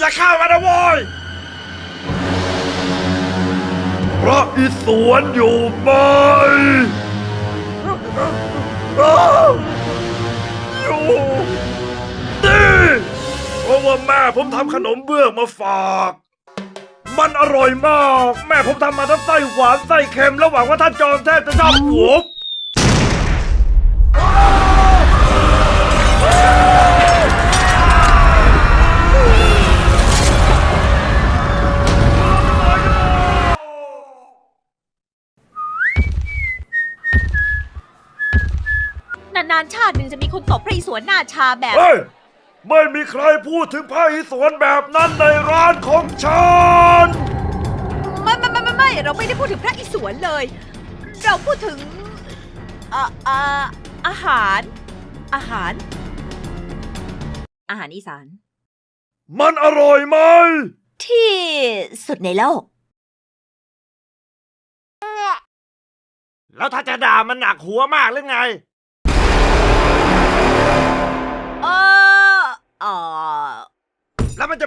อย่าฆ่ามานะโว้ยเพราะอีสวนอยู่ไหมอยู่ดีเพราะว่าแม่ผมทำขนมเบื้องมาฝาก มันอร่อยมาก แม่ผมทำมาทั้งไส้หวานไส้เค็ม แล้วหวังว่าท่านจอนแทบจะชอบผม นานๆชาติหนึ่งจะมีคนตบพระอิศวรหน้าชาแบบ เฮ้ย ไม่มีใครพูดถึงพระอิศวรแบบนั้นในร้านของฉัน ไม่ไม่ไม่ไม่ไม่เราไม่ได้พูดถึงพระอิศวรเลย เราพูดถึงเอ่อเอ่ออาหาร อาหาร อาหารอีสาน มันอร่อยไหม ที่สุดในโลก แล้วถ้าจะด่ามันหนักหัวมากหรือไง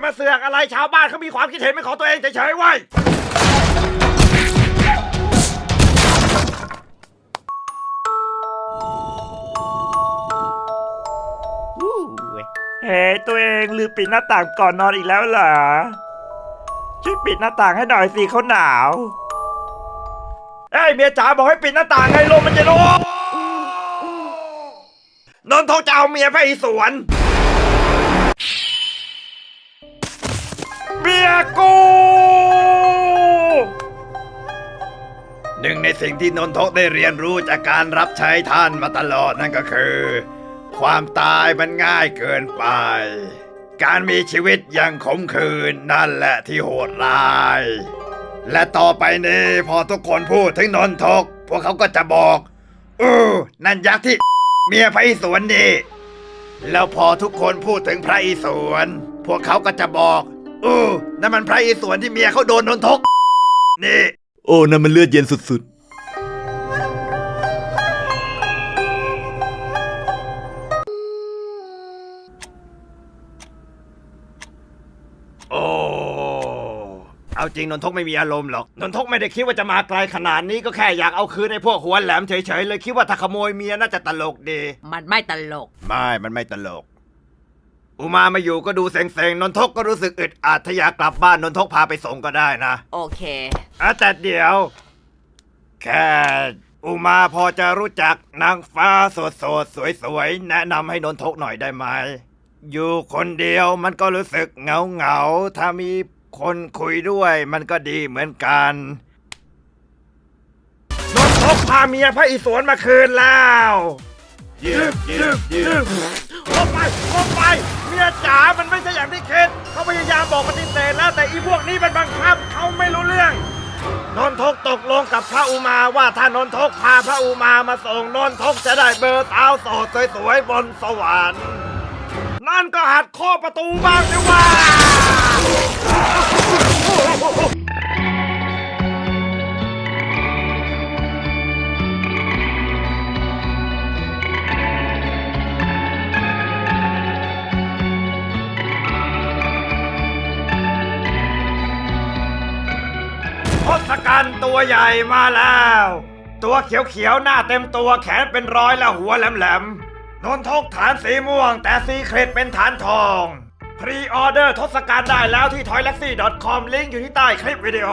มันจะมาเสือกอะไรชาวบ้านเขามีความคิดเห็นเป็นของตัวเองเฉยๆไว้ยเฮ้ยตัวเองลืมปิดหน้าต่างก่อนนอนอีกแล้วเหรอ ช่วยปิดหน้าต่างให้หน่อยสิเขาหนาว เอ้ยเมียจ๋าบอกให้ปิดหน้าต่างไงลมมันจะโดนนนทกจะเอาเมียไปอีสวนเมีย กูหนึ่งในสิ่งที่นนทกได้เรียนรู้จากการรับใช้ท่านมาตลอดนั่นก็คือ ความตายมันง่ายเกินไป การมีชีวิตอย่างขมขื่นนั่นแหละที่โหดร้าย และต่อไปนี้พอทุกคนพูดถึงนนทก พวกเขาก็จะบอกเออนั่นยักษ์ที่ เมียพระอิศวรนี่แล้วพอทุกคนพูดถึงพระอิศวรพวกเขาก็จะบอก เออนั่นมันพระอิศวรที่เมียเขาโดนนนทก นี่ โอ้นั่นมันเลือดเย็นสุดโอ้ เอาจริงนนทกไม่มีอารมณ์หรอก นนทกไม่ได้คิดว่าจะมาไกลขนาดนี้ก็แค่อยากเอาคืนในพวกหัวแหลมเฉยๆเลยคิดว่าถ้าขโมยเมียน่าจะตลกดี มันไม่ตลก ไม่ มันไม่ตลก อุมามาอยู่ก็ดูเซ็งๆนนทกก็รู้สึกอึดอัดถ้าอยากกลับบ้านนนทกพาไปส่งก็ได้นะโอเคอะแต่เดี๋ยว แค่อุมาพอจะรู้จักนางฟ้าสดสดๆสวยๆ แนะนำให้นนทกหน่อยได้ไหม อยู่คนเดียวมันก็รู้สึกเหงาเหงาๆ ถ้ามีคนคุยด้วยมันก็ดีเหมือนกันนนทกพาเมียพระอิศวรมาคืนแล้ว ยืบยืบยืบออกไปออกไปเมียจ๋ามันไม่ใช่อย่างที่คิดเขาพยายามบอกปฏิเสธแล้วแต่อีพวกนี้มันบังคับเขาไม่รู้เรื่อง นนทกตกลงกับพระอุมาว่าถ้านนทกพาพระอุมามาส่งนนทกจะได้เบอร์เท้าโสดสวยๆบนสวรรค์นั่นก็หัดข้อประตูบ้างสิว่า ศกัณฐ์ตัวใหญ่มาแล้ว ตัวเขียวๆหน้าเต็มตัวแขนเป็นร้อยและหัวแหลมๆนนทกฐานสีม่วง แต่ซีเครตเป็นฐานทอง พรีออเดอร์ทศกัณฐ์ได้แล้วที่ toylaxy.com ลิงก์อยู่ที่ใต้คลิปวิดีโอ